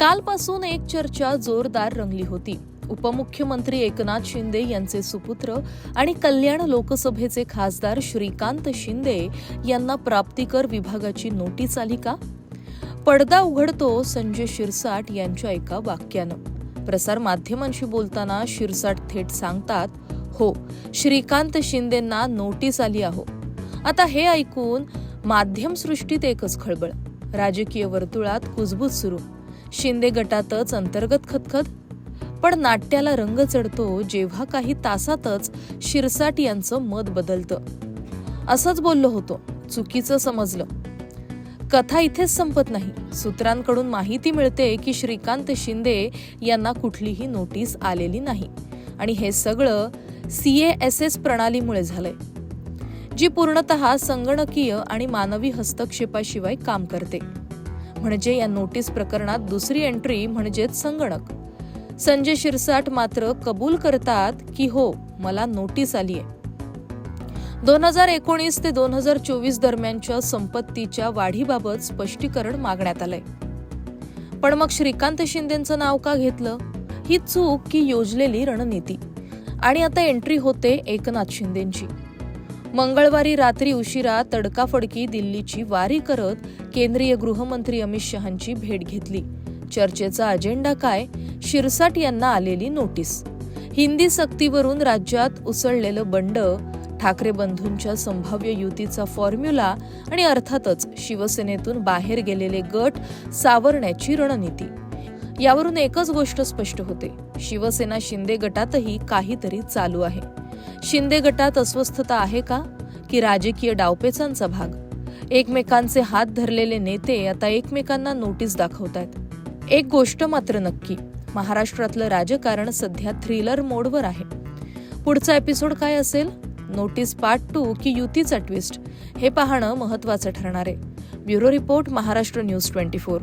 कालपासून एक चर्चा जोरदार रंगली होती. उपमुख्यमंत्री एकनाथ शिंदे यांचे सुपुत्र आणि कल्याण लोकसभेचे खासदार श्रीकांत शिंदे यांना प्राप्तिकर विभागाची नोटीस आली का? पडदा उघडतो संजय शिरसाट यांच्या एका वाक्यानं. प्रसार माध्यमांशी बोलताना शिरसाट थेट सांगतात हो श्रीकांत शिंदेंना नोटीस आली आहो आता हे ऐकून माध्यमसृष्टीत एकच खळबळ. राजकीय वर्तुळात कुजबूज सुरू. शिंदे गटातच अंतर्गत खतखत. पण नाट्याला रंग चढतो जेव्हा काही तासातच शिरसाट यांचं मत बदलतं. असंच बोललो होतो चुकीचं समजलं. कथा इथेच संपत नाही. सूत्रांकडून माहिती मिळते की श्रीकांत शिंदे यांना कुठलीही नोटीस आलेली नाही. आणि हे सगळं सी एस एस प्रणालीमुळे झालंय. जी पूर्णतः संगणकीय आणि मानवी हस्तक्षेपाशिवाय काम करते. म्हणजे या नोटीस प्रकरणात दुसरी एंट्री म्हणजेच संगणक. संजय शिरसाट मात्र कबूल करतात की हो मला नोटीस आली आहे. दोन हजार एकोणीस ते दोन हजार चोवीस दरम्यानच्या संपत्तीच्या वाढीबाबत स्पष्टीकरण मागण्यात आलंय. पण मग श्रीकांत शिंदेचं नाव का घेतलं? ही चूक की योजलेली रणनीती. आणि आता एंट्री होते एकनाथ शिंदेची. मंगळवारी रात्री उशिरा तडकाफडकी दिल्लीची वारी करत केंद्रीय गृहमंत्री अमित शहांची भेट घेतली. चर्चेचा अजेंडा काय? शिरसाट यांना आलेली नोटीस. हिंदी सक्तीवरून राज्यात उसळलेलं बंड ठाकरे बंधूंच्या संभाव्य युतीचा फॉर्म्युला आणि अर्थातच शिवसेनेतून बाहेर गेलेले गट सावरण्याची रणनीती. यावरून एकच गोष्ट स्पष्ट होते. शिवसेना शिंदे गटातही काहीतरी चालू आहे. शिंदे गटात अस्वस्थता आहे का? की राजकीय डावपेचांचा भाग? एकमेकांचे हात धरलेले नेते आता एकमेकांना नोटीस दाखवतायत. एक गोष्ट मात्र नक्की महाराष्ट्रातलं राजकारण सध्या थ्रिलर मोडवर आहे. पुढचा एपिसोड काय असेल? नोटीस पार्ट टू की युतीचा ट्विस्ट हे पाहणं महत्वाचं ठरणार आहे. Bureau report Maharashtra news twenty four.